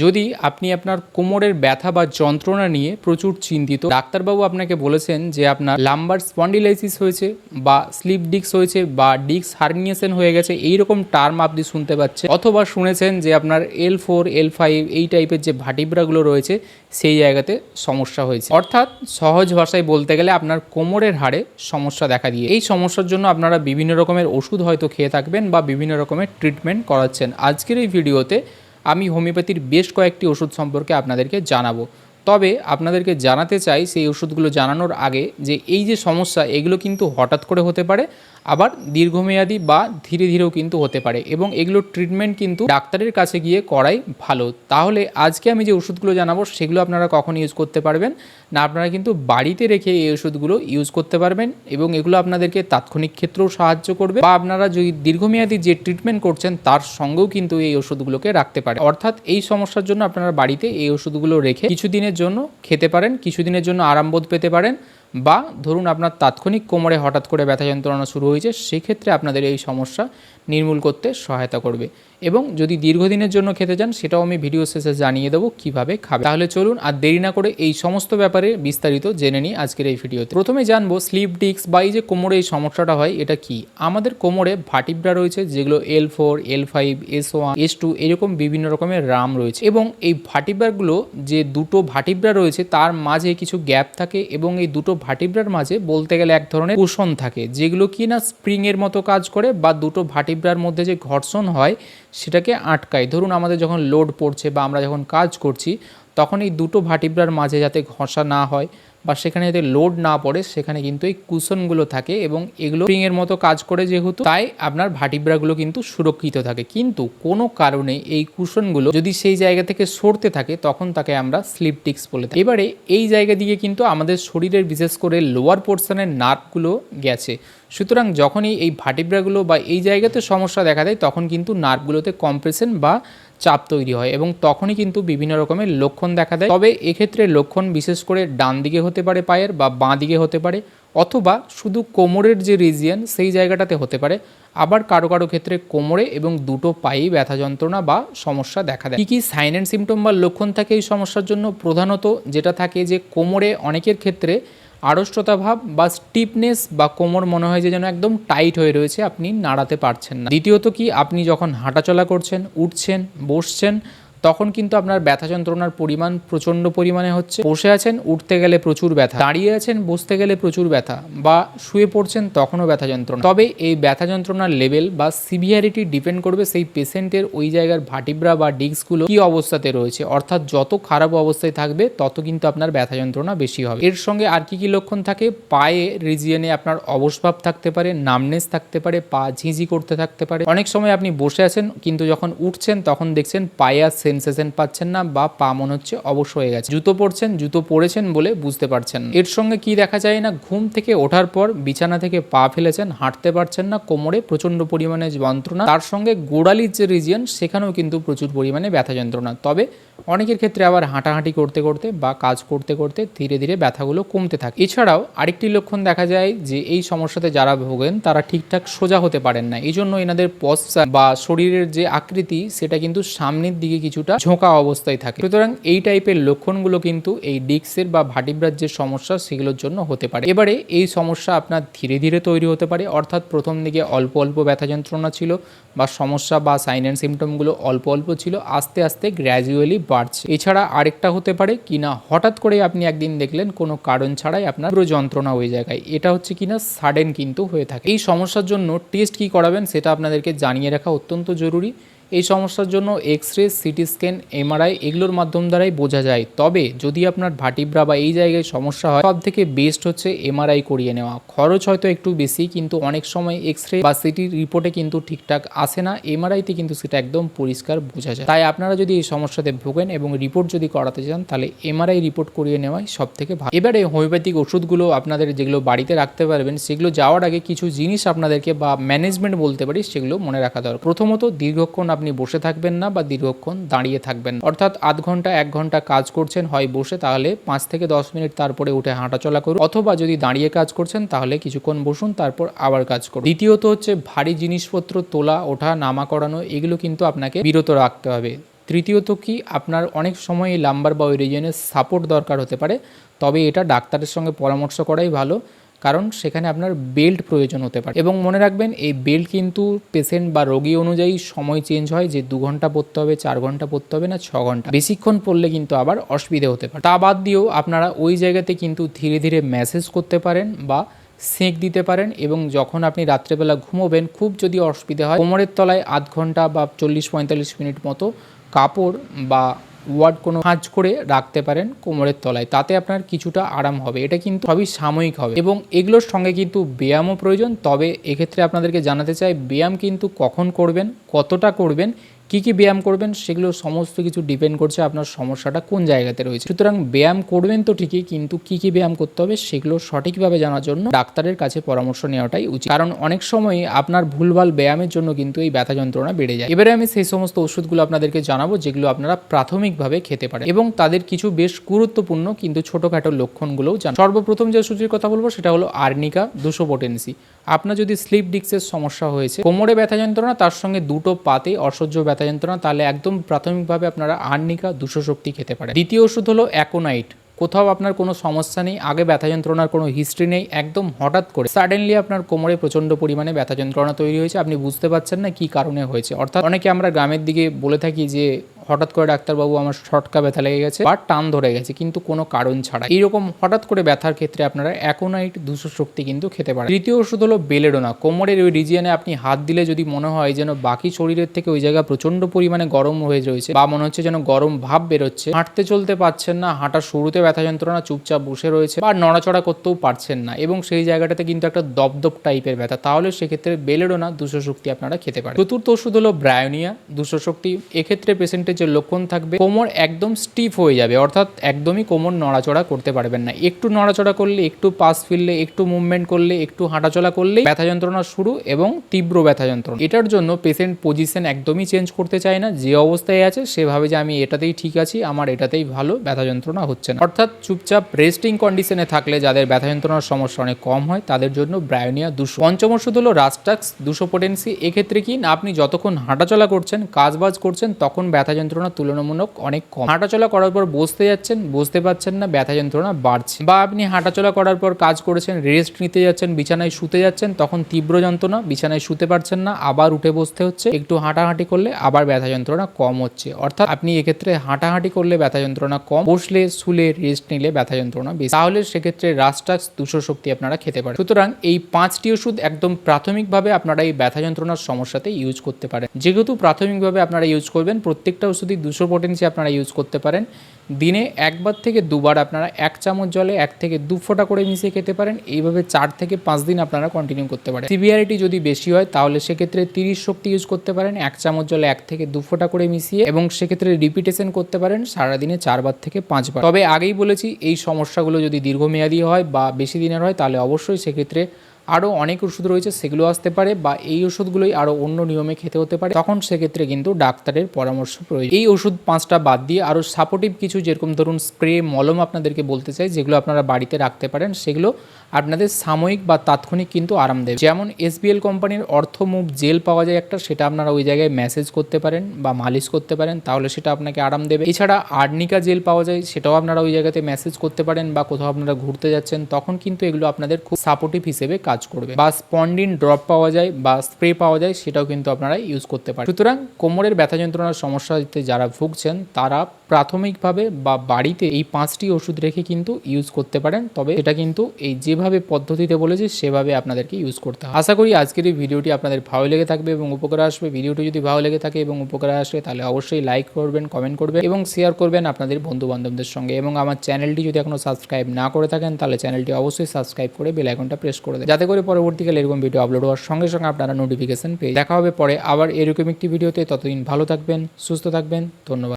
যদি আপনি আপনার কোমরের ব্যথা বা যন্ত্রণা নিয়ে প্রচুর চিন্তিত, ডাক্তারবাবু আপনাকে বলেছেন যে আপনার লাম্বার স্পন্ডিলাইসিস হয়েছে বা স্লিপ ডিস্ক হয়েছে বা ডিস্ক হার্নিয়েশন হয়ে গেছে, এইরকম টার্ম আপনি শুনতে পাচ্ছেন। অথবা শুনেছেন যে আপনার এল ফোর, এল ফাইভ এই টাইপের যে ভাটিব্রাগুলো রয়েছে, সেই জায়গাতে সমস্যা হয়েছে। অর্থাৎ সহজ ভাষায় বলতে গেলে আপনার কোমরের হাড়ে সমস্যা দেখা দিয়ে। এই সমস্যার জন্য আপনারা বিভিন্ন রকমের ওষুধ হয়তো খেয়ে থাকবেন বা বিভিন্ন রকমের ট্রিটমেন্ট করাচ্ছেন। আজকের এই ভিডিওতে আমি হোমিওপ্যাথির বেশ কয়েকটি ওষুধ সম্পর্কে আপনাদেরকে জানাব। তবে আপনাদেরকে জানাতে চাই সেই ওষুধগুলো জানানোর আগে যে এই যে সমস্যা, এগুলো কিন্তু হঠাৎ করে হতে পারে, আবার দীর্ঘমেয়াদী বা ধীরে ধীরেও কিন্তু হতে পারে এবং এগুলোর ট্রিটমেন্ট কিন্তু ডাক্তারের কাছে গিয়ে করাই ভালো। তাহলে আজকে আমি যে ওষুধগুলো জানাব, সেগুলো আপনারা কখন ইউজ করতে পারবেন? না, আপনারা কিন্তু বাড়িতে রেখে এই ওষুধগুলো ইউজ করতে পারবেন এবং এগুলো আপনাদেরকে তাৎক্ষণিক ক্ষেত্রেও সাহায্য করবে বা আপনারা যদি দীর্ঘমেয়াদী যে ট্রিটমেন্ট করছেন, তার সঙ্গেও কিন্তু এই ওষুধগুলোকে রাখতে পারে অর্থাৎ এই সমস্যার জন্য আপনারা বাড়িতে এই ওষুধগুলো রেখে কিছুদিনের জন্য খেতে পারেন কিছুদিনের জন্য আরামবোধ পেতে পারেন। বা ধরুন আপনার তাৎক্ষণিক কোমরে হঠাৎ করে ব্যথা যন্ত্রণা শুরু হয়েছে, সেক্ষেত্রে আপনাদের এই সমস্যা নির্মূল করতে সহায়তা করবে। এবং যদি দীর্ঘদিনের জন্য খেতে চান, সেটাও আমি ভিডিও শেষে জানিয়ে দেবো কীভাবে খাবে তাহলে চলুন আর দেরি না করে এই সমস্ত ব্যাপারে বিস্তারিত জেনে নিই আজকের এই ভিডিওতে। প্রথমে জানব স্লিপ ডিস্ক বা এই যে কোমরে এই সমস্যাটা হয়, এটা কি? আমাদের কোমরে ভাটিব্রা রয়েছে, যেগুলো L four, L five, S one, S two এরকম বিভিন্ন রকমের রাম রয়েছে। এবং এই ভাটিব্রাগুলো যে দুটো ভাটিব্রা রয়েছে, তার মাঝে কিছু গ্যাপ থাকে এবং এই দুটো ভাটিব্রার মাঝে বলতে গেলে এক ধরনের কুশন থাকে, যেগুলো কি না স্প্রিংয়ের মতো কাজ করে বা দুটো ভাটিব্রার মধ্যে যে ঘর্ষণ হয় সেটাকে আটকায়। ধরুন আমাদের যখন লোড পড়ছে বা আমরা যখন কাজ করছি, তখন এই দুটো ভাটিব্রার মাঝে যাতে ঘষা না হয় বা সেখানে যাতে লোড না পড়ে, সেখানে কিন্তু এই কুশনগুলো থাকে এবং এগুলো স্প্রিংয়ের মতো কাজ করে যেহেতু, তাই আপনার ভাটিব্রাগুলো কিন্তু সুরক্ষিত থাকে। কিন্তু কোনো কারণে এই কুশনগুলো যদি সেই জায়গা থেকে সরতে থাকে, তখন তাকে আমরা স্লিপ টিক্স বলে থাকি। এবারে এই জায়গা দিয়ে কিন্তু আমাদের শরীরের বিশেষ করে লোয়ার পোর্শনের নার্ভগুলো গেছে। সুতরাং যখনই এই ভাটিব্রাগুলো বা এই জায়গাতে সমস্যা দেখা দেয়, তখন কিন্তু নার্ভগুলোতে কম্প্রেশন বা চাপ তৈরি হয় এবং তখনই কিন্তু বিভিন্ন রকমের লক্ষণ দেখা দেয়। তবে এক্ষেত্রে লক্ষণ বিশেষ করে ডান দিকে হতে পারে পায়ের বা বাঁ দিকে হতে পারে অথবা শুধু কোমরের যে রিজিয়ন সেই জায়গাটাতে হতে পারে। আবার কারও কারও ক্ষেত্রে কোমরে এবং দুটো পায়েই ব্যথা যন্ত্রণা বা সমস্যা দেখা দেয়। কী কী সাইন অ্যান্ড সিমটম বা লক্ষণ থাকে এই সমস্যার জন্য? প্রধানত যেটা থাকে যে কোমরে অনেকের ক্ষেত্রে আড়ষ্টতা ভাব বা স্টিপনেস বা কোমর মনে হয় যে যেন একদম টাইট হয়ে রয়েছে, আপনি নাড়াতে পারছেন না। দ্বিতীয়ত কি, আপনি যখন হাঁটাচলা করছেন, উঠছেন, বসছেন তখন কিন্তু আপনার ব্যথা যন্ত্রণার পরিমাণ প্রচণ্ড পরিমাণে হচ্ছে। বসে আছেন, উঠতে গেলে প্রচুর ব্যথা। দাঁড়িয়ে আছেন, বসতে গেলে প্রচুর ব্যথা বা শুয়ে পড়ছেন তখনও ব্যথা যন্ত্রণা। তবে এই ব্যথা যন্ত্রণার লেভেল বা সিভিয়ারিটি ডিপেন্ড করবে সেই পেশেন্টের ওই জায়গার ভাটিব্রা বা ডিস্কগুলো কি অবস্থাতে রয়েছে। অর্থাৎ যত খারাপ অবস্থায় থাকবে, তত কিন্তু আপনার ব্যথা যন্ত্রণা বেশি হবে। এর সঙ্গে আর কি কি লক্ষণ থাকে? পায়ে রিজিয়নে আপনার অবসভাব থাকতে পারে নামনেস থাকতে পারে, পা ঝিঝি করতে থাকতে পারে। অনেক সময় আপনি বসে আছেন, কিন্তু যখন উঠছেন, তখন দেখছেন পায়ে আর সেন্সেশন পাচ্ছেন না বা পা মনে হচ্ছে অবশ্য হয়ে গেছে। জুতো পরছেন, জুতো পরেছেন বলে বুঝতে পারছেন এর সঙ্গে কি দেখা যায় না, ঘুম থেকে ওঠার পর বিছানা থেকে পা ফেলেছেন, হাঁটতে পারছেন না, কোমরে প্রচণ্ড পরিমাণে যন্ত্রণা। তার সঙ্গে গোড়ালির যে রিজিয়ন সেখানেও কিন্তু প্রচুর পরিমাণে ব্যথা যন্ত্রণা। তবে অনেকের ক্ষেত্রে আবার হাঁটাহাঁটি করতে করতে বা কাজ করতে করতে ধীরে ধীরে ব্যথাগুলো কমতে থাকে। এছাড়াও আরেকটি লক্ষণ দেখা যায় যে এই সমস্যাতে যারা ভোগেন, তারা ঠিকঠাক সোজা হতে পারেন না। এই জন্য এনাদের পশ্চাৎ বা শরীরের যে আকৃতি, সেটা কিন্তু সামনের দিকে কিছুটা ঝোঁকা অবস্থায় থাকে। সুতরাং এই টাইপের লক্ষণগুলো কিন্তু এই ডিক্সের বা ভাটিব্রার যে সমস্যা, সেগুলোর জন্য হতে পারে। এবারে এই সমস্যা আপনার ধীরে ধীরে তৈরি হতে পারে। অর্থাৎ প্রথম দিকে অল্প অল্প ব্যথা যন্ত্রণা ছিল বা সমস্যা বা সাইন অ্যান্ড সিমটমগুলো অল্প অল্প ছিল। আস্তে আস্তে গ্র্যাজুয়ালি বাড়ছে। এছাড়া আরেকটা হতে পারে কিনা হঠাৎ করে আপনি একদিন দেখলেন কোনো কারণ ছাড়াই আপনার পুরো যন্ত্রণা ওই জায়গায় এটা হচ্ছে কিনা সাডেন কিন্তু হয়ে থাকে। এই সমস্যার জন্য টেস্ট কি করাবেন সেটা আপনাদেরকে জানিয়ে রাখা অত্যন্ত জরুরি। এই সমস্যার জন্য X ray CT scan, MRI এগুলোর মাধ্যম দ্বারাই বোঝা যায়। তবে যদি আপনার ভাটিব্রা বা এই জায়গায় সমস্যা হয় সব থেকে বেস্ট হচ্ছে এমআরআই করিয়ে নেওয়া। খরচ হয়তো একটু বেশি, কিন্তু অনেক সময় এক্স রে বা সিটি রিপোর্টে কিন্তু ঠিকঠাক আসে না। এমআরআইতে কিন্তু সেটা একদম পরিষ্কার বোঝা যায়। তাই আপনারা যদি এই সমস্যাতে ভোগেন এবং রিপোর্ট যদি করাতে চান, তাহলে এমআরআই রিপোর্ট করিয়ে নেওয়াই সব থেকে ভালো। এবারে হোমিওপ্যাথিক ওষুধগুলো আপনাদের যেগুলো বাড়িতে রাখতে পারবেন, সেগুলো যাওয়ার আগে কিছু জিনিস আপনাদেরকে বা ম্যানেজমেন্ট বলতে পারি, সেগুলো মনে রাখা দরকার। প্রথমত দীর্ঘক্ষণ আপনি বসে থাকবেন না বা দীর্ঘক্ষণ দাঁড়িয়ে থাকবেন অর্থাৎ আধ ঘণ্টা, এক ঘণ্টা কাজ করছেন, হয় বসে, তাহলে পাঁচ থেকে দশ মিনিট তারপরে উঠে হাঁটাচলা করুন। অথবা যদি দাঁড়িয়ে কাজ করছেন, তাহলে কিছুক্ষণ বসুন, তারপর আবার কাজ করুন। দ্বিতীয়ত হচ্ছে ভারী জিনিসপত্র, তোলা, ওঠা, নামা, করানো, এগুলো কিন্তু আপনাকে বিরত রাখতে হবে। তৃতীয়ত কি, আপনার অনেক সময় লাম্বার বা ওই রিজনের সাপোর্ট দরকার হতে পারে, তবে এটা ডাক্তারের সঙ্গে পরামর্শ করাই ভালো। কারণ সেখানে আপনার বেল্ট প্রয়োজন হতে পারে। এবং মনে রাখবেন, এই বেল্ট কিন্তু পেশেন্ট বা রোগী অনুযায়ী সময় চেঞ্জ হয় যে দু ঘণ্টা পড়তে হবে, চার ঘণ্টা পড়তে হবে না, ছ ঘণ্টা। বেশিক্ষণ পড়লে কিন্তু আবার অসুবিধে হতে পারে। তা বাদ দিয়েও আপনারা ওই জায়গাতে কিন্তু ধীরে ধীরে ম্যাসেজ করতে পারেন বা সেঁক দিতে পারেন এবং যখন আপনি রাত্রেবেলা ঘুমোবেন, খুব যদি অসুবিধা হয়, কোমরের তলায় আধ ঘণ্টা বা চল্লিশ পঁয়তাল্লিশ মিনিট মতো কাপড় বা ওয়ার্ড কোনো ভাঁজ করে রাখতে পারেন কোমরের তলায়। তাতে আপনার কিছুটা আরাম হবে। এটা কিন্তু সবই সাময়িক হবে। এবং এগুলোর সঙ্গে কিন্তু ব্যায়ামও প্রয়োজন। তবে এক্ষেত্রে আপনাদেরকে জানাতে চাই, ব্যায়াম কিন্তু কখন করবেন, কতটা করবেন কি কি ব্যায়াম করবেন সেগুলো সমস্ত কিছু ডিপেন্ড করছে আপনার সমস্যাটা কোন জায়গাতে রয়েছে। সুতরাং ব্যায়াম করবেন তো ঠিকই, কিন্তু কি কি ব্যায়াম করতে হবে সেগুলো সঠিকভাবে জানার জন্য ডাক্তারের কাছে পরামর্শ নেওয়াটাই উচিত। কারণ অনেক সময় আপনার ভুলভাল ব্যায়ামের জন্য কিন্তু এই ব্যথা যন্ত্রণা বেড়ে যায়। এবারে আমি সেই সমস্ত ওষুধগুলো আপনাদেরকে জানাব যেগুলো আপনারা প্রাথমিকভাবে খেতে পারেন এবং তাদের কিছু বেশ গুরুত্বপূর্ণ কিন্তু ছোটোখাটো লক্ষণগুলোও জান সর্বপ্রথম যে ওষুধটির কথা বলব সেটা হলো আর্নিকা দুশো পোটেন্সি আপনার যদি স্লিপ ডিক্সের সমস্যা হয়েছে, কোমরে ব্যথা যন্ত্রণা, তার সঙ্গে দুটো পাতে অসহ্য ব্যথা যন্ত্রণা, তাহলে একদম প্রাথমিকভাবে আপনারা আর্নিকা দুশো শক্তি খেতে পারেন। দ্বিতীয় ওষুধ হলো অ্যাকোনাইট। কোথাও আপনার কোনো সমস্যা নেই, আগে ব্যথা যন্ত্রণার কোনো হিস্ট্রি নেই, একদম হঠাৎ করে সাডেনলি আপনার কোমরে প্রচণ্ড পরিমাণে ব্যথা যন্ত্রণা তৈরি হয়েছে, আপনি বুঝতে পারছেন না কি কারণে হয়েছে। অর্থাৎ অনেকে আমরা গ্রামের দিকে বলে থাকি যে হঠাৎ করে ডাক্তারবাবু আমার শটকা ব্যথা লেগে গেছে বা টান ধরে গেছে, কিন্তু কোনো কারণ ছাড়া এইরকম হঠাৎ করে ব্যথার ক্ষেত্রে আপনারা অ্যাকোনাইট দুশো শক্তি কিন্তু খেতে পারেন। তৃতীয় ওষুধ হলো বেলেডোনা। কোমরের ওই রিজিয়নে আপনি হাত দিলে যদি মনে হয় যেন বাকি শরীরের থেকে ওই জায়গা প্রচণ্ড পরিমাণে গরম হয়ে রয়েছে বা মনে হচ্ছে যেন গরম ভাব বেরোচ্ছে, হাঁটতে চলতে পারছেন না, হাঁটার শুরুতে ব্যথা যন্ত্রণা চুপচাপ বসে রয়েছে বা নড়াচড়া করতেও পারছেন না এবং সেই জায়গাটাতে কিন্তু একটা দপদপ টাইপের ব্যথা, তাহলে সেক্ষেত্রে বেলেডোনা দুশো শক্তি আপনারা খেতে পারেন। চতুর্থ ওষুধ হলো ব্রায়োনিয়া, দুশো শক্তি। এক্ষেত্রে পেশেন্টের যে লক্ষণ থাকবে, কোমর একদম স্টিফ হয়ে যাবে। অর্থাৎ একদমই কোমর নড়াচড়া করতে পারবেন না। একটু নড়াচড়া করলে, একটু পাস ফিরলে, একটু মুভমেন্ট করলে, একটু হাঁটাচলা করলে ব্যথা যন্ত্রণা শুরু এবং তীব্র ব্যথা যন্ত্রণা। এটার জন্য পেশেন্ট পজিশন একদমই চেঞ্জ করতে চায় না। যে অবস্থায় আছে সেভাবে যে আমি এটাতেই ঠিক আছি, আমার এটাতেই ভালো ব্যথা যন্ত্রণা হচ্ছে না। অর্থাৎ চুপচাপ রেস্টিং কন্ডিশনে থাকলে যাদের ব্যথা যন্ত্রণার সমস্যা অনেক কম হয়, তাদের জন্য ব্রায়োনিয়া দুশো। পঞ্চম ওষুধ হলো রাস্টাক্স দুশো পোটেন্সি এক্ষেত্রে কি না, আপনি যতক্ষণ হাঁটাচলা করছেন, কাজবাজ করছেন, তখন ব্যথা যন্ত্রণা তুলনামূলক অনেক কম। হাঁটাচলা করার পর বসতে যাচ্ছেন, বসতে পারছেন না, ব্যথা যন্ত্রণা বাড়ছে। বা আপনি হাঁটাচলা করার পর কাজ করেছেন, রেস্ট নিতে যাচ্ছেন, বিছানায় শুতে যাচ্ছেন, তখন তীব্র যন্ত্রণা, বিছানায় শুতে পারছেন না, আবার উঠে বসতে হচ্ছে। একটু হাঁটাহাঁটি করলে আবার ব্যথা যন্ত্রণা কম হচ্ছে। অর্থাৎ আপনি এক্ষেত্রে হাঁটাহাঁটি করলে ব্যথা যন্ত্রণা কম, বসলে, শুলে, রেস্ট নিলে ব্যথা যন্ত্রণা বেশি। তাহলে সেক্ষেত্রে রাস্টাক্স দুশো শক্তি আপনারা খেতে পারেন। সুতরাং এই পাঁচটি ওষুধ একদম প্রাথমিকভাবে আপনারা এই ব্যথা যন্ত্রণার সমস্যাতে ইউজ করতে পারেন। যেহেতু প্রাথমিকভাবে আপনারা ইউজ করবেন, প্রত্যেকটা ওষুধই দুশো পোটেন্সি আপনারা ইউজ করতে পারেন। দিনে একবার থেকে দুবার আপনারা এক চামচ জলে এক থেকে দু ফোঁটা করে মিশিয়ে খেতে পারেন। এইভাবে চার থেকে পাঁচ দিন আপনারা কন্টিনিউ করতে পারেন। সিভিয়ারিটি যদি বেশি হয়, তাহলে সেক্ষেত্রে তিরিশ শক্তি ইউজ করতে পারেন। এক চামচ জলে এক থেকে দু ফোঁটা করে মিশিয়ে এবং সেক্ষেত্রে রিপিটেশন করতে পারেন সারাদিনে চারবার থেকে পাঁচবার। তবে আগেই বলেছি, এই সমস্যাগুলো যদি দীর্ঘমেয়াদী হয় বা বেশি দিনের হয়, তাহলে অবশ্যই সেক্ষেত্রে আরও অনেক ওষুধ রয়েছে, সেগুলো আসতে পারে বা এই ওষুধগুলোই আরও অন্য নিয়মে খেতে হতে পারে। তখন সেক্ষেত্রে কিন্তু ডাক্তারের পরামর্শ প্রয়োজন। এই ওষুধ পাঁচটা বাদ দিয়ে আরও সাপোর্টিভ কিছু, যেরকম ধরুন স্প্রে মলম আপনাদেরকে বলতে চাই, যেগুলো আপনারা বাড়িতে রাখতে পারেন, সেগুলো আপনাদের সাময়িক বা তাৎক্ষণিক কিন্তু আরাম দেবে। যেমন এসবিএল কোম্পানির অর্থ মুভ জেল পাওয়া যায় একটা, সেটা আপনারা ওই জায়গায় ম্যাসেজ করতে পারেন বা মালিশ করতে পারেন, তাহলে সেটা আপনাকে আরাম দেবে। এছাড়া আর্নিকা জেল পাওয়া যায়, সেটাও আপনারা ওই জায়গাতে মেসেজ করতে পারেন বা কোথাও আপনারা ঘুরতে যাচ্ছেন, তখন কিন্তু এগুলো আপনাদের খুব সাপোর্টিভ হিসেবে কাজ করবে। বা স্পন্ডিন ড্রপ পাওয়া যায় বা স্প্রে পাওয়া যায়, সেটাও কিন্তু আপনারা ইউজ করতে পারেন। সুতরাং কোমরের ব্যথা যন্ত্রণার সমস্যাতে যারা ভুগছেন, তারা প্রাথমিকভাবে বা বাড়িতে এই পাঁচটি ওষুধ রেখে কিন্তু ইউজ করতে পারেন, তবে এটা কিন্তু এই যেভাবে পদ্ধতিতে বলেছি, সেভাবে আপনাদেরকে ইউজ করতে হবে। আশা করি আজকের এই ভিডিওটি আপনাদের ভালো লেগে থাকবে এবং উপকার আসবে। ভিডিওটি যদি ভালো লেগে থাকে এবং উপকার আসে, তাহলে অবশ্যই লাইক করবেন কমেন্ট করবেন এবং শেয়ার করবেন আপনাদের বন্ধু বান্ধবদের সঙ্গে এবং আমার চ্যানেলটি যদি এখনও সাবস্ক্রাইব না করে থাকেন, তাহলে চ্যানেলটি অবশ্যই সাবস্ক্রাইব করে বেল আইকনটা প্রেস করে দেন যাতে করে পরবর্তীকালে এরকম ভিডিও আপলোড হওয়ার সঙ্গে সঙ্গে আপনারা নোটিফিকেশন পেয়ে দেখা হবে পরে আবার এরকম একটি ভিডিওতে ততদিন ভালো থাকবেন, সুস্থ থাকবেন, ধন্যবাদ।